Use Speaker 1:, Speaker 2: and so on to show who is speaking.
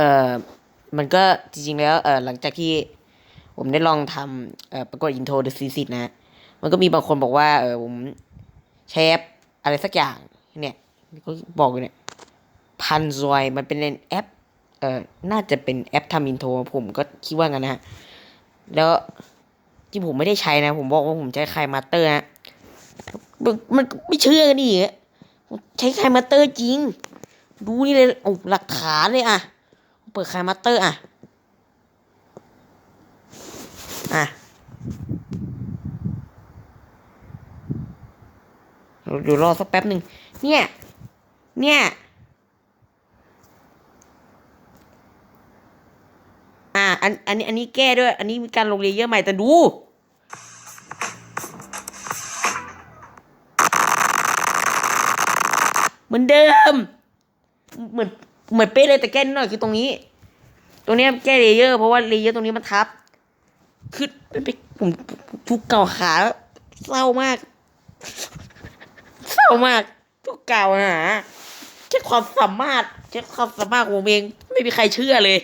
Speaker 1: ออมันก็จริงๆแล้วเออหลังจากที่ผมได้ลองทำเอ่อประกวดอินโทรเดอะซีซิตนะมันก็มีบางคนบอกว่าเออผมใช้แอปอะไรสักอย่างเนี่ยก็บอกอยู่เนี่ยพันซอยมันเป็นแอปเออน่าจะเป็นแอปทำอินโทรผมก็คิดว่างั้นนะฮะแล้วที่ผมไม่ได้ใช้นะ ผมบอกว่าผมใช้คายมาสเตอร์ฮะมันไม่เชื่อกันดิผมใช้คายมาสเตอร์จริง ดูนี่เลยโอ้หลักฐานเลยอะ เปิดคายมาสเตอร์อะ อะเดี๋ยวรอสักแป๊บหนึ่ง เนี่ย เนี่ย อ่า อัน อันนี้ อันนี้แก้ด้วย อันนี้มีการลงเลเยอร์ใหม่แต่ดู เหมือนเดิม เหมือน เหมือนเป๊ะเลยแต่แก้นิดหน่อยคือตรงนี้ ตรงนี้แก้เลเยอร์เพราะว่าเลเยอร์ตรงนี้มันทับคือเป็นไปผมทุกเก่าวหาเศร้ามาก เศร้ามาก ทุกเก่าวหาแค่ความสามารถแค่ความสามารถของผมเอง ไม่มีใครเชื่อเลย